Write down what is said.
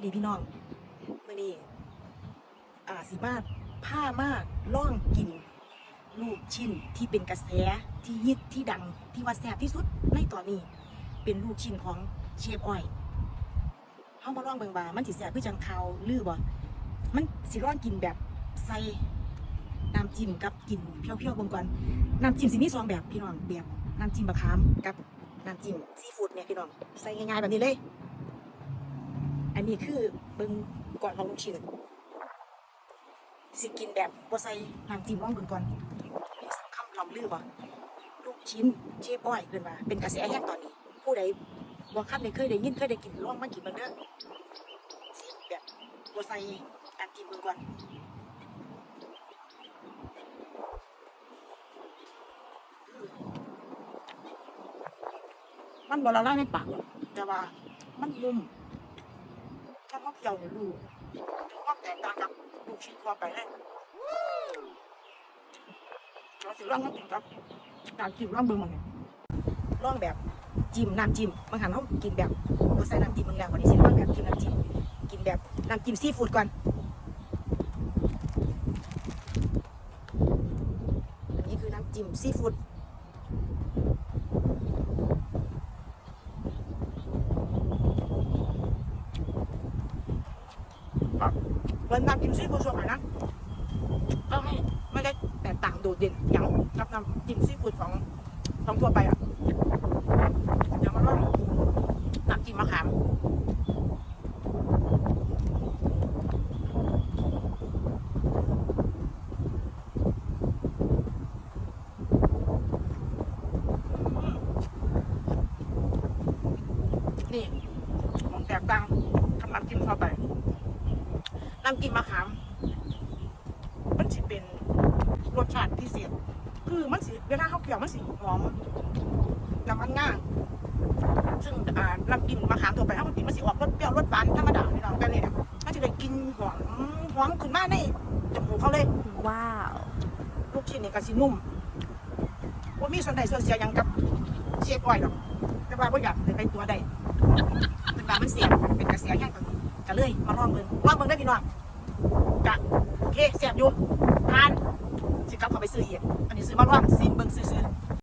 วัสดีพี่น้องมื่อนี้อ่าสิมาผ้ามากล่องกิน ลูกชิ้นที่เป็นกระแสที่ฮิตที่ดังที่ว่าแซ่บที่สุดในตอนนี้ เป็นลูกชิ้นของเชฟอ้อยเฮามาล่องเบิงว่ามันสิแซ่บคือจังเขาลือบ่มันสิล่องกินแบบใส่น้ำจิ้มกับกินเพียวๆบิ่งก่อนน้ำจิ้มสิมีสองแบบพี่น้องแบบน้ำจิ้มมะขามกับน้ำจิ้มซีฟู้ดเนี่ยพี่น้องใส่ง่ายๆแบบนี้เลย อันนี้คือเบิ่งก่อนของลูกชิ้นสิกินแบบบ่ใส่น้ำจิ้มลองเบิ่งก่อนมีคำลำลือบ่ลูกชิ้นเชฟอ้อยเพิ่นว่าเป็นกระแสแห้งตอนนี้ ผู้ใดบ่คันได้เคยได้ยินเคยได้กินลองมากินเบิ่งเด้อสิแบบบ่ใส่น้ำจิ้มเบิ่งก่อนมันบ่ละลายในปากแต่ว่ามันนุ่ม เจ้าเนี่ยรู้ถือว่าแตกต่างกับลูกชิ้นทั่วไปเลยเราสิลองมากินครับการกินลองเบิ่งมันเนี่ยลองแบบจิ้มน้ำจิ้มบางครั้งเขากินแบบเราใส่น้ำจิ้มมึงแล้ววันนี้สิลองแบบจิ้มน้ำจิ้มกินแบบน้ำจิ้มซีฟู้ดก่อนอันนี้คือน้ำจิ้มซีฟู้ด เหมือนน้ำจิ้มซีฟู้ดส่วนใหญ่นะก็ไม่ไม่ได้แตกต่างโดดเด่นอย่างกับน้ำจิ้มซีฟู้ดของของทั่วไปอะอย่างมันว่าน้ำจิ้มมะขามนี่ของแตกต่างกับน้ำจิ้มทั่วไป น้ำกินมะขาม มันสิเป็นรสชาติพิเศษคือมันสิเวลาเขาเกี่ยวมันสิหอมน้ำมันง่าซึ่งอ่าน้ำกินมะขามทั่วไปถ้ามันกินมันสิออกรสเปรี้ยวรสหวานธรรมดาพี่น้องกันเลยเนี่ยมันจะได้กลินหอมหอมขึ้นมาในจมูกเขาเลย ว้าวลูกชิ้นเนี่ยก็สินุ่มว่ามีส่วนใดส่วนเสียหยังกับเชฟอ้อยหรอกแต่ว่าบ่อยากเลยไปตัวใดแต่ว่ามันเสียเป็นกระแสแห้งตอนนี้ ก็เลยมาลองเบิ่งลองเบิ่งได้พี่น้องกะโอเคเสียบอยู่ทานสิกลับเข้าไปซื้ออีกอันนี้ซื้อมาลองซิมเบิ่งซื้อ